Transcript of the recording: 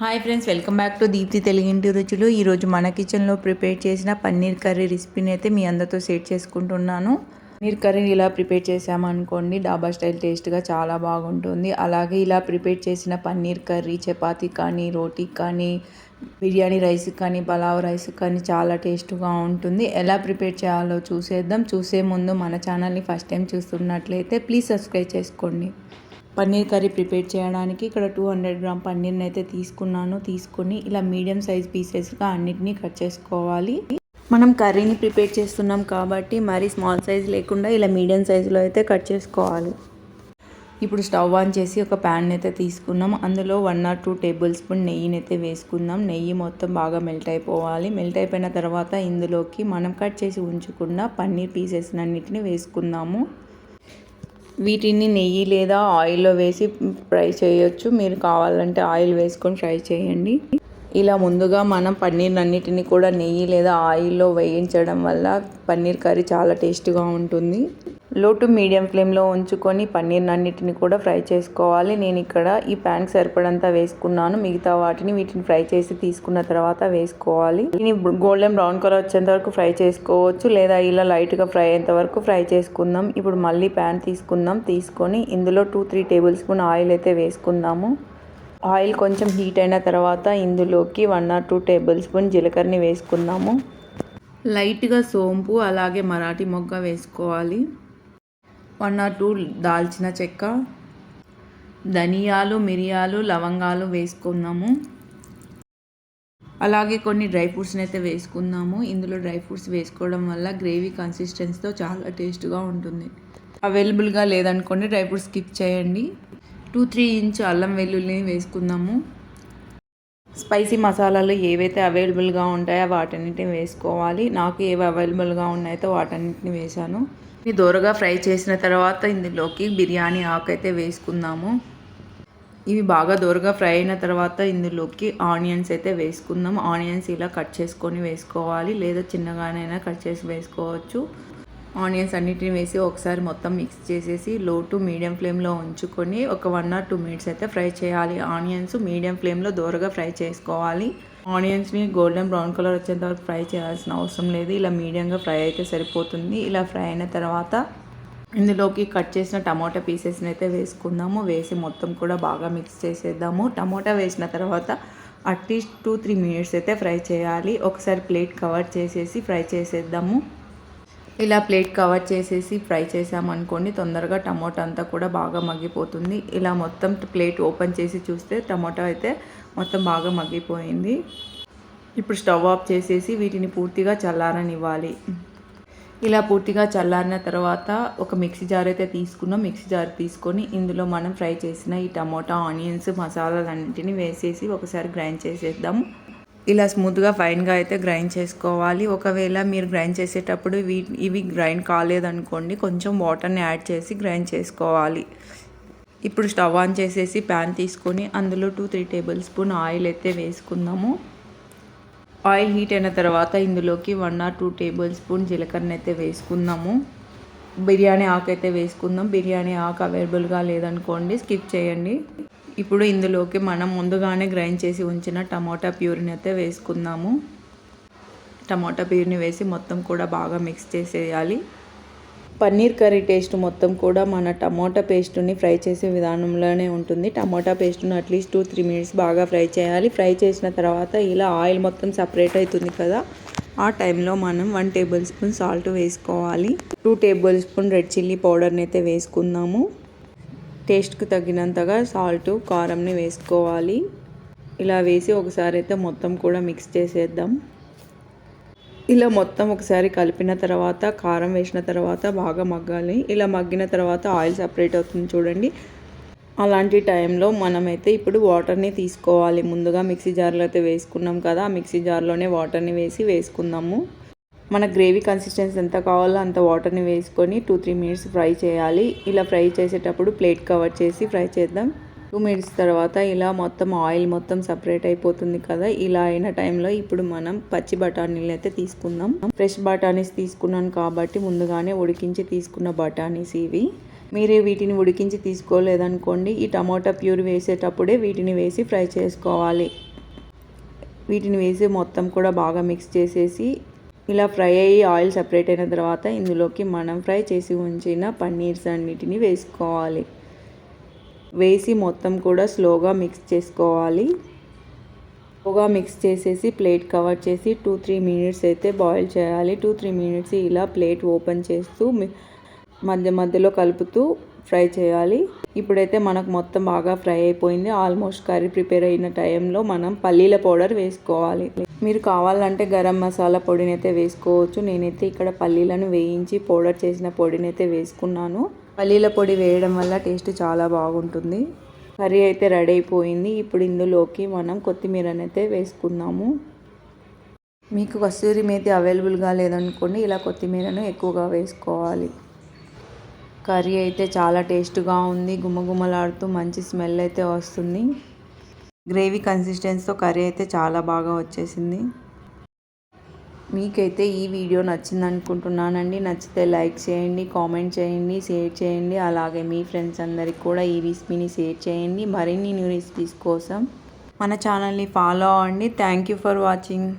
Hi friends welcome back to Deepthi తెలుగింటి రుచులు ఈరోజు మన కిచెన్లో ప్రిపేర్ చేసిన పన్నీర్ కర్రీ రెసిపీని అయితే మీ అందరితో షేర్ చేసుకుంటున్నాను. పన్నీర్ కర్రీని ఇలా ప్రిపేర్ చేసామనుకోండి డాబా స్టైల్ టేస్ట్గా చాలా బాగుంటుంది. అలాగే ఇలా ప్రిపేర్ చేసిన పన్నీర్ కర్రీ చపాతీ కానీ రోటీ కానీ బిర్యానీ రైస్ కానీ పలావ్ రైస్ కానీ చాలా టేస్ట్గా ఉంటుంది. ఎలా ప్రిపేర్ చేయాలో చూసేద్దాం. చూసే ముందు మన ఛానల్ని ఫస్ట్ టైం చూస్తున్నట్లయితే ప్లీజ్ సబ్స్క్రైబ్ చేసుకోండి. పన్నీర్ కర్రీ ప్రిపేర్ చేయడానికి ఇక్కడ టూ హండ్రెడ్ గ్రామ్ పన్నీర్ని అయితే తీసుకున్నాను. తీసుకొని ఇలా మీడియం సైజ్ పీసెస్గా అన్నిటినీ కట్ చేసుకోవాలి. మనం కర్రీని ప్రిపేర్ చేస్తున్నాం కాబట్టి మరీ స్మాల్ సైజ్ లేకుండా ఇలా మీడియం సైజులో అయితే కట్ చేసుకోవాలి. ఇప్పుడు స్టవ్ ఆన్ చేసి ఒక ప్యాన్ అయితే తీసుకున్నాం. అందులో one or two tablespoon నెయ్యిని అయితే వేసుకుందాం. నెయ్యి మొత్తం బాగా మెల్ట్ అయిపోవాలి. మెల్ట్ అయిపోయిన తర్వాత ఇందులోకి మనం కట్ చేసి ఉంచుకున్న పన్నీర్ పీసెస్ అన్నిటిని వేసుకుందాము. వీటిని నెయ్యి లేదా ఆయిల్లో వేసి ఫ్రై చేయొచ్చు. మీరు కావాలంటే ఆయిల్ వేసుకొని ఫ్రై చేయండి. ఇలా ముందుగా మనం పన్నీర్ అన్నిటిని కూడా నెయ్యి లేదా ఆయిల్లో వేయించడం వల్ల పన్నీర్ కర్రీ చాలా టేస్ట్గా ఉంటుంది. లో టు మీడియం ఫ్లేమ్లో ఉంచుకొని పన్నీర్ అన్నిటిని కూడా ఫ్రై చేసుకోవాలి. నేను ఇక్కడ ఈ ప్యాన్కి సరిపడంతా వేసుకున్నాను. మిగతా వాటిని వీటిని ఫ్రై చేసి తీసుకున్న తర్వాత వేసుకోవాలి. దీని గోల్డెన్ బ్రౌన్ కలర్ వచ్చేంత వరకు ఫ్రై చేసుకోవచ్చు. లేదా ఇలా లైట్గా ఫ్రై అయ్యేంత వరకు ఫ్రై చేసుకుందాం. ఇప్పుడు మళ్ళీ ప్యాన్ తీసుకుందాం. తీసుకొని ఇందులో two three tablespoon oil అయితే వేసుకుందాము. ఆయిల్ కొంచెం హీట్ అయిన తర్వాత ఇందులోకి one or two tablespoon జీలకర్రని వేసుకుందాము. లైట్గా సోంపు అలాగే మరాఠీ మొగ్గ వేసుకోవాలి. వన్ ఆర్ టూ దాల్చిన చెక్క ధనియాలు మిరియాలు లవంగాలు వేసుకుందాము అలాగే కొన్ని డ్రై ఫ్రూట్స్ని అయితే వేసుకుందాము ఇందులో డ్రై ఫ్రూట్స్ వేసుకోవడం వల్ల గ్రేవీ కన్సిస్టెన్సీతో చాలా టేస్ట్గా ఉంటుంది. అవైలబుల్గా లేదనుకోండి డ్రై ఫ్రూట్స్ స్కిప్ చేయండి. టూ త్రీ ఇంచ్ అల్లం వెల్లుల్లిని వేసుకుందాము స్పైసీ మసాలాలు ఏవైతే అవైలబుల్గా ఉంటాయో వాటన్నిటిని వేసుకోవాలి. నాకు ఏవి అవైలబుల్గా ఉన్నాయో వాటన్నిటిని వేశాను. ఇది దూరగా ఫ్రై చేసిన తర్వాత ఇందులోకి బిర్యానీ ఆకు అయితే వేసుకుందాము. ఇవి బాగా దూరగా ఫ్రై అయిన తర్వాత ఇందులోకి ఆనియన్స్ అయితే వేసుకుందాం. ఆనియన్స్ ఇలా కట్ చేసుకొని వేసుకోవాలి. లేదా చిన్నగానైనా కట్ చేసి వేసుకోవచ్చు. ఆనియన్స్ అన్నిటిని వేసి ఒకసారి మొత్తం మిక్స్ చేసేసి లో టు మీడియం ఫ్లేమ్లో ఉంచుకొని ఒక వన్ ఆర్ టూ మినిట్స్ అయితే ఫ్రై చేయాలి. ఆనియన్స్ మీడియం ఫ్లేమ్లో దూరగా ఫ్రై చేసుకోవాలి. ఆనియన్స్ని గోల్డెన్ బ్రౌన్ కలర్ వచ్చేంత వరకు ఫ్రై చేయాల్సిన అవసరం లేదు. ఇలా మీడియంగా ఫ్రై అయితే సరిపోతుంది. ఇలా ఫ్రై అయిన తర్వాత ఇందులోకి కట్ చేసిన టమాటా పీసెస్ని అయితే వేసుకుందాము. వేసి మొత్తం కూడా బాగా మిక్స్ చేసేద్దాము. టమాటా వేసిన తర్వాత at least two three minutes అయితే ఫ్రై చేయాలి. ఒకసారి ప్లేట్ కవర్ చేసేసి ఫ్రై చేసేద్దాము. ఇలా ప్లేట్ కవర్ చేసేసి ఫ్రై చేసామనుకోండి తొందరగా టమోటా అంతా కూడా బాగా మగ్గిపోతుంది. ఇలా మొత్తం ప్లేట్ ఓపెన్ చేసి చూస్తే టమోటా అయితే మొత్తం బాగా మగ్గిపోయింది. ఇప్పుడు స్టవ్ ఆఫ్ చేసేసి వీటిని పూర్తిగా చల్లారనివ్వాలి. ఇలా పూర్తిగా చల్లారిన తర్వాత ఒక మిక్సీ జార్ అయితే తీసుకున్నాం. మిక్సీ జార్ తీసుకొని ఇందులో మనం ఫ్రై చేసిన ఈ టమోటా ఆనియన్స్ మసాలాలన్నింటినీ వేసేసి ఒకసారి గ్రైండ్ చేసేద్దాం. ఇలా స్మూత్గా ఫైన్గా అయితే గ్రైండ్ చేసుకోవాలి. ఒకవేళ మీరు గ్రైండ్ చేసేటప్పుడు ఇవి గ్రైండ్ కాలేదనుకోండి కొంచెం వాటర్ని యాడ్ చేసి గ్రైండ్ చేసుకోవాలి. ఇప్పుడు స్టవ్ ఆన్ చేసేసి ప్యాన్ తీసుకొని అందులో two three tablespoon oil అయితే వేసుకుందాము. ఆయిల్ హీట్ అయిన తర్వాత ఇందులోకి one or two tablespoon జీలకర్ర అయితే వేసుకుందాము. బిర్యానీ ఆకు అయితే వేసుకుందాం. బిర్యానీ ఆకు అవైలబుల్గా లేదనుకోండి స్కిప్ చేయండి. ఇప్పుడు ఇందులోకి మనం ముందుగానే గ్రైండ్ చేసి ఉంచిన టమాటా ప్యూరిని అయితే వేసుకుందాము. టమాటా ప్యూరిని వేసి మొత్తం కూడా బాగా మిక్స్ చేసేయాలి. పన్నీర్ కర్రీ టేస్ట్ మొత్తం కూడా మన టమోటా పేస్ట్ని ఫ్రై చేసే విధానంలోనే ఉంటుంది. Tomato పేస్ట్ను at least two three minutes బాగా ఫ్రై చేయాలి. ఫ్రై చేసిన తర్వాత ఇలా ఆయిల్ మొత్తం సపరేట్ అవుతుంది కదా. ఆ టైంలో మనం వన్ టేబుల్ స్పూన్ సాల్ట్ వేసుకోవాలి. Two tablespoon red chilli పౌడర్ని అయితే వేసుకుందాము. టేస్ట్కి తగినంతగా సాల్ట్ కారంని వేసుకోవాలి. ఇలా వేసి ఒకసారి అయితే మొత్తం కూడా మిక్స్ చేసేద్దాం. ఇలా మొత్తం ఒకసారి కలిపిన తర్వాత కారం వేసిన తర్వాత బాగా మగ్గాలి. ఇలా మగ్గిన తర్వాత ఆయిల్ సపరేట్ అవుతుంది చూడండి. అలాంటి టైంలో మనమైతే ఇప్పుడు వాటర్ని తీసుకోవాలి. ముందుగా మిక్సీ జార్లో అయితే వేసుకున్నాం కదా ఆ మిక్సీ జార్లోనే వాటర్ని వేసి వేసుకుందాము. మన గ్రేవీ కన్సిస్టెన్సీ ఎంత కావాలో అంత వాటర్ని వేసుకొని టూ త్రీ మినిట్స్ ఫ్రై చేయాలి. ఇలా ఫ్రై చేసేటప్పుడు ప్లేట్ కవర్ చేసి ఫ్రై చేద్దాం. టూ మినిట్స్ తర్వాత ఇలా మొత్తం ఆయిల్ మొత్తం సపరేట్ అయిపోతుంది కదా ఇలా అయిన టైంలో ఇప్పుడు మనం పచ్చి బఠానీలు అయితే తీసుకుందాం. ఫ్రెష్ బఠానీస్ తీసుకున్నాను కాబట్టి ముందుగానే ఉడికించి తీసుకున్న బఠానీస్ ఇవి. మీరు వీటిని ఉడికించి తీసుకోలేదనుకోండి ఈ టమాటా ప్యూర్ వేసేటప్పుడే వీటిని వేసి ఫ్రై చేసుకోవాలి. వీటిని వేసి మొత్తం కూడా బాగా మిక్స్ చేసేసి ఇలా ఫ్రై అయ్యి ఆయిల్ సపరేట్ అయిన తర్వాత ఇందులోకి మనం ఫ్రై చేసి ఉంచిన పన్నీర్స్ అన్నిటిని వేసుకోవాలి. వేసి మొత్తం కూడా స్లోగా మిక్స్ చేసుకోవాలి. స్లోగా మిక్స్ చేసేసి ప్లేట్ కవర్ చేసి టూ త్రీ మినిట్స్ అయితే బాయిల్ చేయాలి. టూ త్రీ మినిట్స్ ఇలా ప్లేట్ ఓపెన్ చేస్తూ మధ్య మధ్యలో కలుపుతూ ఫ్రై చేయాలి. ఇప్పుడైతే మనకు మొత్తం బాగా ఫ్రై అయిపోయింది. ఆల్మోస్ట్ కర్రీ ప్రిపేర్ అయిన టైంలో మనం పల్లీల పౌడర్ వేసుకోవాలి. మీరు కావాలంటే గరం మసాలా పొడిని అయితే వేసుకోవచ్చు. నేనైతే ఇక్కడ పల్లీలను వేయించి పౌడర్ చేసిన పొడిని అయితే వేసుకున్నాను. పల్లీల పొడి వేయడం వల్ల టేస్ట్ చాలా బాగుంటుంది. కర్రీ అయితే రెడీ అయిపోయింది. ఇప్పుడు ఇందులోకి మనం కొత్తిమీరని అయితే వేసుకుందాము. మీకు కస్తూరి మేతి అవైలబుల్గా లేదనుకోండి ఇలా కొత్తిమీరను ఎక్కువగా వేసుకోవాలి. కర్రీ అయితే చాలా టేస్ట్గా ఉంది. గుమగుమలాడుతూ మంచి స్మెల్ అయితే వస్తుంది. గ్రేవీ కన్సిస్టెన్సీతో కర్రీ అయితే చాలా బాగా వచ్చేసింది. మీకైతే ఈ వీడియో నచ్చింది అనుకుంటున్నానండి నచ్చితే లైక్ చేయండి కామెంట్ చేయండి షేర్ చేయండి. అలాగే మీ ఫ్రెండ్స్ అందరికి కూడా ఈ రెసిపీని షేర్ చేయండి. మరిన్ని న్యూ రెసిపీస్ కోసం మన ఛానల్ని ఫాలో అవ్వండి. Thank you for watching.